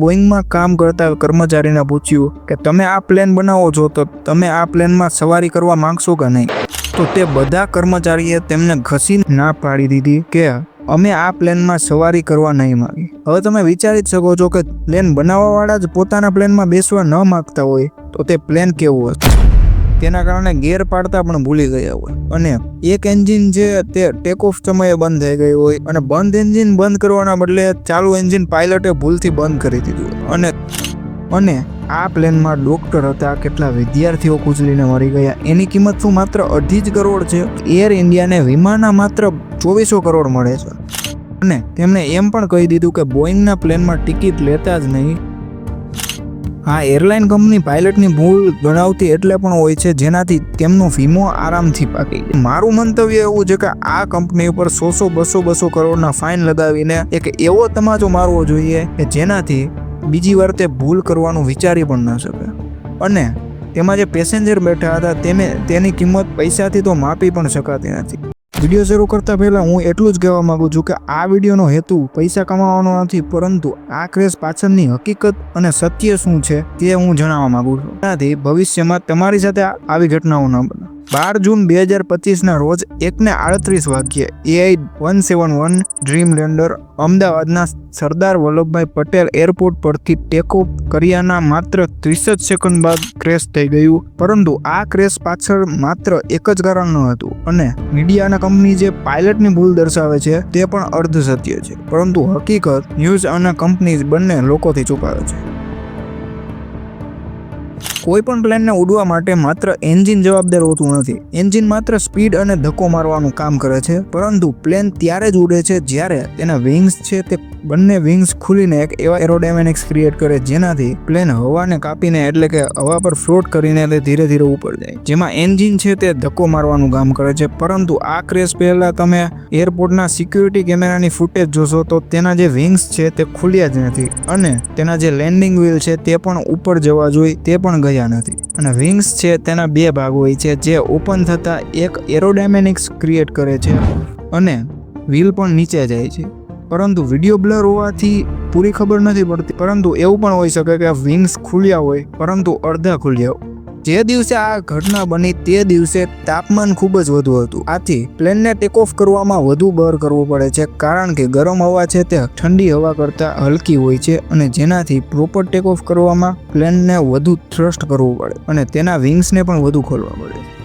બોઈંગમાં કામ કરતા કર્મચારીને પૂછ્યું કે, તમે આ પ્લેન બનાવો છો તો તમે આ પ્લેનમાં સવારી કરવા માંગશો કે નહીં? તો તે બધા કર્મચારીએ તેમને ઘસી ના પાડી દીધી કે, અમે આ પ્લેનમાં સવારી કરવા નહીં માગી હવે તમે વિચારી જ શકો છો કે, પ્લેન બનાવવાવાળા જ પોતાના પ્લેનમાં બેસવા ન માગતા હોય તો તે પ્લેન કેવું હશે? તેના કારણે ગેર પાડતા પણ ભૂલી ગયા હોય. અને એક એન્જિન છે તે ટેક ઓફ સમયે બંધ થઈ ગયું હોય અને બંધ એન્જિન બંધ કરવાના બદલે ચાલુ એન્જિન પાયલટે ભૂલથી બંધ કરી દીધું અને અને આ પ્લેનમાં ડોક્ટર હતા, કેટલા વિદ્યાર્થીઓ કુચલીને મરી ગયા. એની કિંમત શું માત્ર અઢી જ કરોડ છે? એર ઇન્ડિયાને વિમાના માત્ર ચોવીસો કરોડ મળે છે. અને તેમણે એમ પણ કહી દીધું કે બોઈંગના પ્લેનમાં ટિકિટ લેતા જ નહીં. હા એરલાઇન કંપની પાયલટની ભૂલ ગણાવતી એટલે પણ હોય છે, જેનાથી તેમનો વીમો આરામથી પાકી. મારું મંતવ્ય એવું છે કે આ કંપની ઉપર સો સો બસો બસો કરોડના ફાઇન લગાવીને એક એવો તમાચો મારવો જોઈએ કે જેનાથી બીજી વાર તે ભૂલ કરવાનું વિચારી પણ ન શકે અને તેમાં જે પેસેન્જર બેઠા હતા તેને તેની કિંમત પૈસાથી તો માપી પણ શકાતી નથી વીડિયો શરૂ કરતા પહેલા હું એટલું જ કહેવા માંગુ છું કે આ વિડીયોનો હેતુ પૈસા કમાવાનો નથી, પરંતુ આ ક્રેઝ પાછળની હકીકત અને સત્ય શું છે તે હું જણાવવા માંગુ છું. તેનાથી ભવિષ્યમાં તમારી સાથે આવી ઘટનાઓ ન બને. બાર જૂન બે હજાર પચીસના રોજ એકને આડત્રીસ વાગ્યે AI one seven one Dreamliner અમદાવાદના સરદાર વલ્લભભાઈ પટેલ એરપોર્ટ પરથી ટેક ઓફ કર્યાના માત્ર ત્રીસ જ સેકન્ડ બાદ ક્રેશ થઈ ગયું. પરંતુ આ ક્રેશ પાછળ માત્ર એક જ કારણ ન હતું અને મીડિયાના કંપની જે પાયલટની ભૂલ દર્શાવે છે તે પણ અર્ધ સત્ય છે. પરંતુ હકીકત ન્યૂઝ અને કંપની બંને લોકોથી છુપાવે છે. કોઈ પણ પ્લેનને ઉડવા માટે માત્ર એન્જિન જવાબદાર હોતું નથી. એન્જિન માત્ર સ્પીડ અને ધક્કો મારવાનું કામ કરે છે, પરંતુ પ્લેન ત્યારે જ ઉડે છે જ્યારે તેના વિંગ્સ છે તે બંને વિંગ્સ ખુલીને એક એવા એરોડાયનેમિક્સ ક્રિએટ કરે, જેનાથી પ્લેન હવાને કાપીને એટલે કે હવા પર ફ્લોટ કરીને તે ધીરે ધીરે ઉપર જાય. જેમાં એન્જિન છે તે ધક્કો મારવાનું કામ કરે છે, પરંતુ આ ક્રેશ પહેલાં તમે એરપોર્ટના સિક્યુરિટી કેમેરાની ફૂટેજ જોશો તો તેના જે વિંગ્સ છે તે ખુલ્યા જ નથી અને તેના જે લેન્ડિંગ વ્હીલ છે તે પણ ઉપર જવા જોઈએ તે પણ ગયા નથી. અને વિંગ્સ છે તેના બે ભાગ હોય છે, જે ઓપન થતાં એક એરોડાયમેનિક્સ ક્રિએટ કરે છે અને વ્હીલ પણ નીચે જાય છે. પરંતુ વીડિયો બ્લર હોવાથી પૂરી ખબર નથી પડતી. પરંતુ એવું પણ હોઈ શકે કે વિંગ્સ ખુલ્યા હોય, પરંતુ અડધા ખુલ્યા હોય. જે દિવસે આ ઘટના બની તે દિવસે તાપમાન ખૂબ જ વધુ હતું. આથી પ્લેનને ટેક ઓફ કરવામાં વધુ બર કરવો પડે છે, કારણ કે ગરમ હવા છે તે ઠંડી હવા કરતાં હલકી હોય છે અને જેનાથી પ્રોપર ટેક ઓફ કરવામાં પ્લેનને વધુ થ્રસ્ટ કરવું પડે અને તેના વિંગ્સને પણ વધુ ખોલવા પડે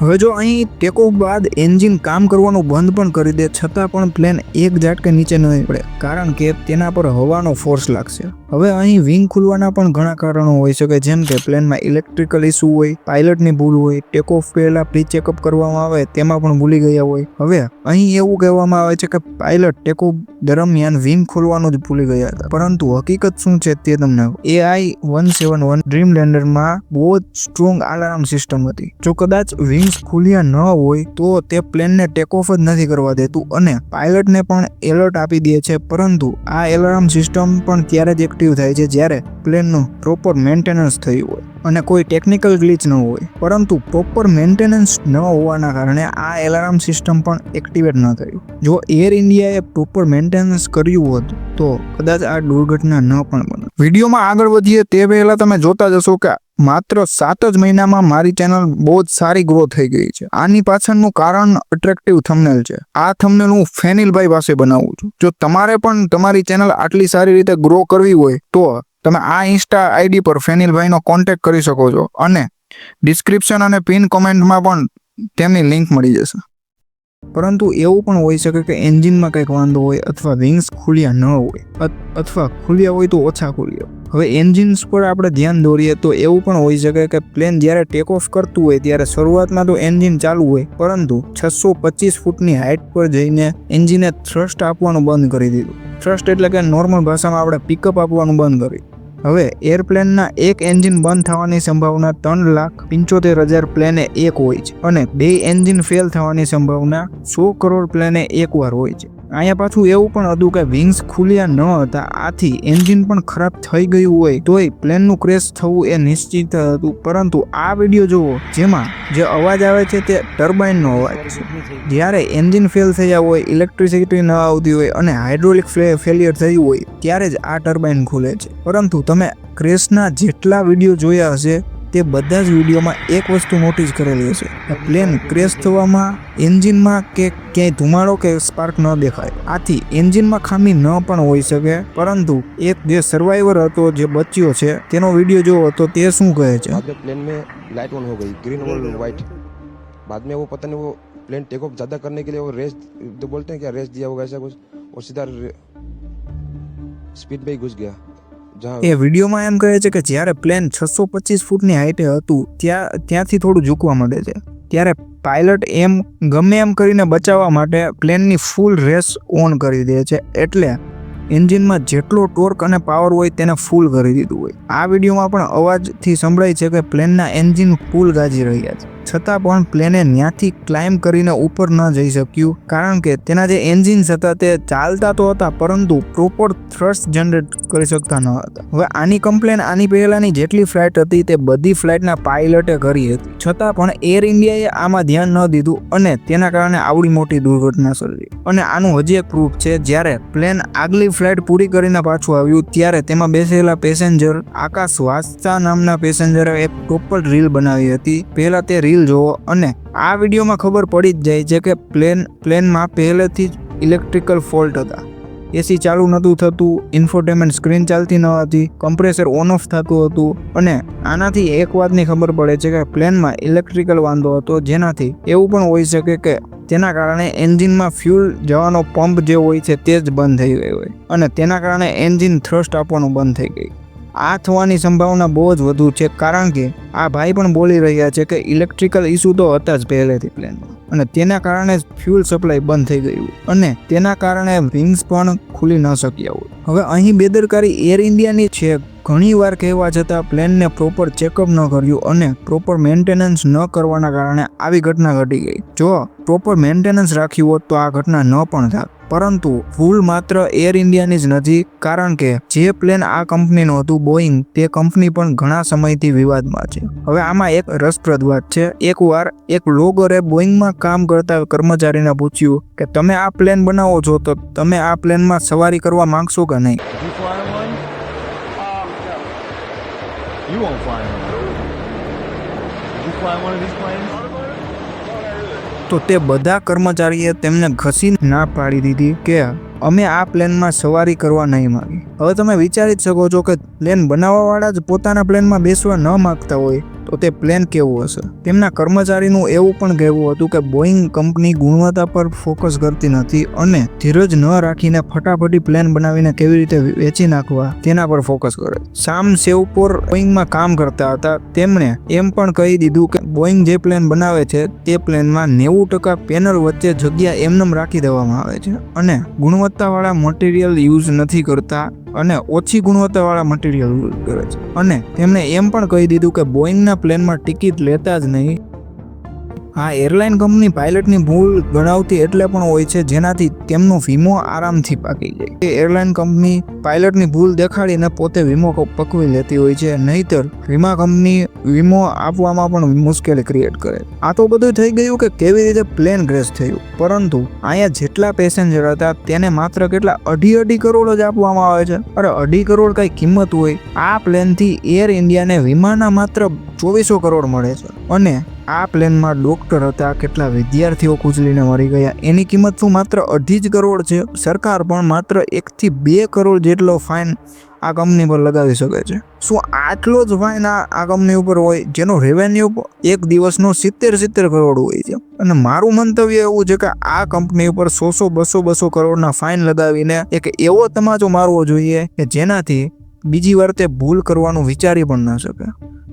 હવે જો અહીં ટેકો બાદ એન્જિન કામ કરવાનું બંધ પણ કરી દે, છતાં પણ પ્લેન એક ઝાટકે નીચે નહીં પડે કારણ કે તેના પર હવાનો ફોર્સ લાગશે. હવે અહીં વિંગ ખુલવાના પણ ઘણા કારણો હોઈ શકે, જેમ કે પ્લેનમાં ઇલેક્ટ્રિકલ ઇસ્યુ હોય પાયલટની ભૂલ હોય, ટેક ઓફ પહેલા પ્રી ચેકઅપ કરવામાં આવે, તેમાં પણ ભૂલી ગયા હોય. હવે અહીં એવું કહેવામાં આવે છે કે પાયલટ ટેકો દરમિયાન વિંગ ખોલવાનું જ ભૂલી ગયા હતા. પરંતુ હકીકત શું છે તે તમને એઆઈ વન સેવન વન ડ્રીમ લેન્ડરમાં બહુ જ સ્ટ્રોંગ અલાર્મ સિસ્ટમ હતી. જો કદાચ વિંગ્સ ખુલ્યા ન હોય તો તે પ્લેનને ટેક ઓફ જ નથી કરવા દેતું અને પાયલટને પણ એલર્ટ આપી દે છે. પરંતુ આ એલાર્મ સિસ્ટમ પણ ત્યારે જ એક્ટિવ થાય છે જ્યારે પ્લેનનું પ્રોપર મેન્ટેનન્સ થયું હોય અને કોઈ ટેકનિકલ ગ્લિચ ન હોય. પરંતુ પ્રોપર મેન્ટેનન્સ ન હોવાના કારણે આ એલાર્મ સિસ્ટમ પણ એક્ટિવેટ ન થયું. જો એર ઇન્ડિયાએ પ્રોપર મેન્ટેનન્સ કર્યું હોત તો કદાચ આ દુર્ઘટના ન પણ બને વિડીયોમાં આગળ વધીએ તે પહેલાં તમે જોતા જશો કે માત્ર સાત જ મહિનામાં મારી ચેનલ બહુ જ સારી ગ્રો થઈ ગઈ છે. આની પાછળનું કારણ અટ્રેક્ટિવ થંબનેલ છે. આ થંબનેલ હું ફેનિલભાઈ પાસે બનાવું છું. જો તમારે પણ તમારી ચેનલ આટલી સારી રીતે ગ્રો કરવી હોય, તો તમે આ ઇન્સ્ટા આઈડી પર ફેનિલભાઈનો કોન્ટેક્ટ કરી શકો છો અને ડિસ્ક્રિપ્શન અને પિન કોમેન્ટમાં પણ તેમની લિંક મળી જશે. પરંતુ એવું પણ હોઈ શકે કે એન્જિનમાં કંઈક વાંધો હોય અથવા વિંગ્સ ખુલ્યા ન હોય. અથવા ખુલ્યા હોય તો ઓછા ખુલ્યા. હવે એન્જિન્સ પર આપણે ધ્યાન દોરીએ તો એવું પણ હોઈ શકે કે પ્લેન જ્યારે ટેક ઓફ કરતું હોય ત્યારે શરૂઆતમાં તો એન્જિન ચાલુ હોય, પરંતુ છસો પચીસ ફૂટની હાઇટ પર જઈને એન્જિને થ્રસ્ટ આપવાનું બંધ કરી દીધું. થ્રસ્ટ એટલે કે નોર્મલ ભાષામાં આપણે પિકઅપ આપવાનું બંધ કર્યું હવે એરપ્લેનના એક એન્જિન બંધ થવાની સંભાવના ત્રણ લાખ પંચોતેર હજાર પ્લેને એક હોય છે અને બે એન્જિન ફેલ થવાની સંભાવના સો કરોડ પ્લેને એક વાર હોય છે. અહીંયા પાછું એવું પણ હતું કે વિંગ્સ ખુલ્યા ન હતા. આથી એન્જિન પણ ખરાબ થઈ ગયું હોય તોય પ્લેનનું ક્રેશ થવું એ નિશ્ચિત હતું. પરંતુ આ વીડિયો જુઓ, જેમાં જે અવાજ આવે છે તે ટર્બાઇનનો અવાજ છે. જ્યારે એન્જિન ફેલ થયા હોય ઇલેક્ટ્રિસિટી ન આવતી હોય અને હાઇડ્રોલિક ફેલિયર થયું હોય, ત્યારે જ આ ટર્બાઇન ખુલે છે. પરંતુ તમે ક્રેશના જેટલા વીડિયો જોયા હશે તે બધા જ વિડીયોમાં એક વસ્તુ નોટિસ કરેલી હશે કે પ્લેન ક્રેશ થવામાં એન્જિનમાં કે ક્યાંય ધુમાડો કે સ્પાર્ક ન દેખાય આથી એન્જિનમાં ખામી ન પણ હોઈ શકે પરંતુ એક જે સર્વાઈવર હતો જે બચ્યો છે તેનો વિડીયો જોવો તો તે શું કહે છે बाद में प्लेन में लाइट ऑन हो गई ग्रीन और वाइट बाद में वो पता नहीं वो प्लेन टेक ऑफ ज़्यादा करने के लिए वो रेस जो बोलते हैं क्या रेस दिया होगा ऐसा कुछ और सीधा स्पीड में ही घुस गया जहाँ એ વિડીયોમાં એમ કહે છે કે જ્યારે પ્લેન છસો પચીસ ફૂટની હાઈટે હતું, ત્યાં, ત્યાંથી થોડું ઝૂકવા માંડે છે. ત્યારે પાયલટ એમ, ગમે એમ કરીને બચાવવા માટે પ્લેનની ફૂલ રેસ ઓન કરી દે છે. એટલે એન્જિનમાં જેટલો ટોર્ક અને પાવર હોય તેને ફૂલ કરી દીધું હોય. આ વિડીયોમાં પણ અવાજથી સંભળાય છે કે પ્લેનના એન્જિન ફૂલ ગાજી રહ્યા છે. છતાં પણ પ્લેને ત્યાંથી ક્લાઇમ્બ કરીને ઉપર ન જઈ શક્યું. કારણ કે તેના જે એન્જિન્સ હતા તે ચાલતા તો હતા, પરંતુ પ્રોપર થ્રસ્ટ જનરેટ કરી શકતા ન હતા. હવે આની કમ્પ્લેન આની પહેલાંની જેટલી ફ્લાઇટ હતી તે બધી ફ્લાઇટના પાયલટે કરી હતી. છતાં પણ એર ઇન્ડિયાએ આમાં ધ્યાન ન દીધું અને તેના કારણે આવડી મોટી દુર્ઘટના સર્જી. અને આનું હજી એક પ્રૂફ છે, જ્યારે પ્લેન આગલી ફ્લાઇટ પૂરી કરીને પાછું આવ્યું, ત્યારે તેમાં બેસેલા પેસેન્જર આકાશ વાસ્તા નામના પેસેન્જરે એક પ્રોપર રીલ બનાવી હતી. પહેલાં તે રીલ જોવો અને આ વિડીયોમાં ખબર પડી જ જાય છે કે પ્લેન પ્લેનમાં પહેલેથી જ ઇલેક્ટ્રિકલ ફોલ્ટ હતા. એસી ચાલુ નહોતું થતું ઇન્ફોટેનમેન્ટ સ્ક્રીન ચાલતી ન હતી કમ્પ્રેસર ઓન ઓફ થતું હતું અને આનાથી એક વાતની ખબર પડે છે કે પ્લેનમાં ઇલેક્ટ્રિકલ વાંધો હતો જેનાથી એવું પણ હોઈ શકે કે તેના કારણે એન્જિનમાં ફ્યુલ જવાનો પંપ જે હોય છે તે જ બંધ થઈ ગયો હોય અને તેના કારણે એન્જિન થ્રસ્ટ આપવાનું બંધ થઈ ગયું. આ થવાની સંભાવના બહુ જ વધુ છે, કારણ કે આ ભાઈ પણ બોલી રહ્યા છે કે ઇલેક્ટ્રિકલ ઇસ્યુ તો હતા જ પહેલેથી પ્લેનમાં અને તેના કારણે ફ્યુલ સપ્લાય બંધ થઈ ગયું અને તેના કારણે વિંગ્સ પણ ખુલી ન શક્યા હોય. હવે અહીં બેદરકારી એર ઇન્ડિયાની છે. ઘણી વાર કહેવા છતાં પ્લેનને પ્રોપર ચેકઅપ ન કર્યું અને પ્રોપર મેન્ટેનન્સ ન કરવાના કારણે આવી ઘટના ઘટી ગઈ. જો પ્રોપર મેન્ટેનન્સ રાખ્યું હોત તો આ ઘટના ન પણ થાત. પરંતુ ભૂલ માત્ર એર ઇન્ડિયાની જ નથી, કારણ કે જે પ્લેન આ કંપનીનું હતું બોઈંગ તે કંપની પણ ઘણા સમયથી વિવાદમાં છે હવે આમાં એક રસપ્રદ વાત છે એકવાર એક લોગરે બોઈંગમાં કામ કરતા કર્મચારીને પૂછ્યું કે, તમે આ પ્લેન બનાવો છો, તો તમે આ પ્લેનમાં સવારી કરવા માંગશો કે નહીં one? You won't fly one. You fly one of these planes? તો તે બધા કર્મચારીએ તેમને ઘસી ના પાડી દીધી કે અમે આ પ્લેનમાં સવારી કરવા નહીં માગી હવે તમે વિચારી જ શકો છો કે પ્લેન બનાવવાવાળા જ પોતાના પ્લેનમાં બેસવા ન માગતા હોય. તો તે પ્લેન કેવું હશે? તેમના કર્મચારીનું એવું પણ કહેવું હતું કે બોઈંગ કંપની ગુણવત્તા પર ફોકસ કરતી નથી અને ધીરજ ન રાખીને ફટાફટી પ્લેન બનાવીને કેવી રીતે વેચી નાખવા તેના પર ફોકસ કરે. સામ સેવપોર બોઈંગમાં કામ કરતા હતા. તેમણે એમ પણ કહી દીધું કે બોઈંગ જે પ્લેન બનાવે છે તે પ્લેનમાં નેવું ટકા પેનલ વચ્ચે જગ્યા એમનેમ રાખી દેવામાં આવે છે અને ગુણવત્તાવાળા મટીરિયલ યુઝ નથી કરતા અને ઓછી ગુણવત્તાવાળા મટીરિયલ કરે છે. અને તેમણે એમ પણ કહી દીધું કે બોઈંગના પ્લેનમાં ટિકિટ લેતા જ નહીં. આ એરલાઇન કંપની પાયલટની ભૂલ ગણાવતી એટલે પણ હોય છે, જેનાથી તેમનો વીમો આરામથી પાકી જાય. એ એરલાઇન કંપની પાયલટની ભૂલ દેખાડીને પોતે વીમો પકવી લેતી હોય છે, નહીતર વીમા કંપની વીમો આપવામાં પણ મુશ્કેલી ક્રિએટ કરે. આ તો બધું થઈ ગયું કે કેવી રીતે પ્લેન ક્રેશ થયું. પરંતુ અહીંયા જેટલા પેસેન્જર હતા, તેને માત્ર કેટલા અઢી અઢી કરોડ જ આપવામાં આવે છે. અરે, અઢી કરોડ કઈ કિંમત હોય. આ પ્લેનથી એર ઇન્ડિયાને વીમાના માત્ર ચોવીસો કરોડ મળે છે. અને આ પ્લેનમાં ડોક્ટર હતા, કેટલા વિદ્યાર્થીઓ કુચલીને મરી ગયા. એની કિંમત શું? માત્ર અઢી જ કરોડ છે. સરકાર પણ માત્ર એકથી બે કરોડ જેટલો ફાઇન આ કંપની પર લગાવી શકે છે. શું આટલો જ ફાઇન આ કંપની ઉપર હોય? જેનો રેવન્યુ એક દિવસનો સિત્તેર સિત્તેર કરોડ હોય છે. અને મારું મંતવ્ય એવું છે કે આ કંપની ઉપર સો સો બસો બસો કરોડના ફાઇન લગાવીને એક એવો તમાચો મારવો જોઈએ કે જેનાથી બીજી વાર તે ભૂલ કરવાનું વિચારી પણ ન શકે.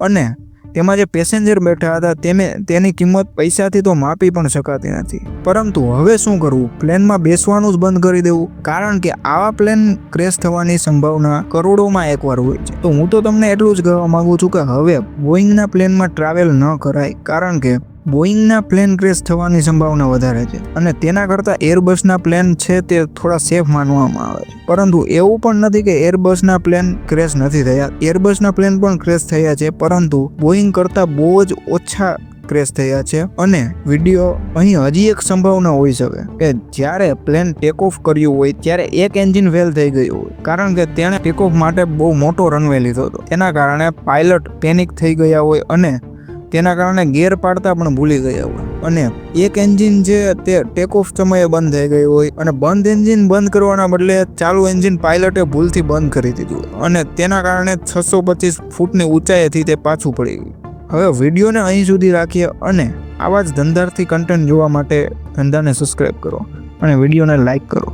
અને તેમાં જે પેસેન્જર બેઠા હતા તેને, તેની કિંમત પૈસાથી તો માપી પણ શકાતી નથી. પરંતુ હવે શું કરવું? પ્લેનમાં બેસવાનું જ બંધ કરી દેવું. કારણ કે આવા પ્લેન ક્રેશ થવાની સંભાવના કરોડોમાં એકવાર હોય છે. તો હું તો તમને એટલું જ કહેવા માંગુ છું કે હવે બોઈંગના પ્લેનમાં ટ્રાવેલ ન કરાય. કારણ કે બોઈંગના પ્લેન ક્રેશ થવાની સંભાવના વધારે છે અને તેના કરતાં એરબસના પ્લેન છે તે થોડા સેફ માનવામાં આવે છે. પરંતુ એવું પણ નથી કે એરબસના પ્લેન ક્રેશ નથી થયા. એરબસના પ્લેન પણ ક્રેશ થયા છે, પરંતુ બોઈંગ કરતાં બહુ જ ઓછા ક્રેશ થયા છે અને વીડિયો અહીં હજી એક સંભાવના હોઈ શકે કે જ્યારે પ્લેન ટેક ઓફ કર્યું હોય, ત્યારે એક એન્જિન ફેલ થઈ ગયું હોય. કારણ કે તેણે ટેક ઓફ માટે બહુ મોટો રનવે લીધો હતો. તેના કારણે પાયલટ પેનિક થઈ ગયા હોય અને તેના કારણે ગેર પાડતા પણ ભૂલી ગયા હોય. અને એક એન્જિન જે તે ટેક ઓફ સમયે બંધ થઈ ગયું હોય અને બંધ એન્જિન બંધ કરવાના બદલે ચાલુ એન્જિન પાયલટે ભૂલથી બંધ કરી દીધું અને તેના કારણે છસો પચીસ ફૂટની ઊંચાઈથી તે પાછું પડી ગયું. હવે વિડીયોને અહીં સુધી રાખીએ અને આવા જ ધંધાર્થી કન્ટેન્ટ જોવા માટે ધંધાને સબસ્ક્રાઈબ કરો અને વિડીયોને લાઈક કરો.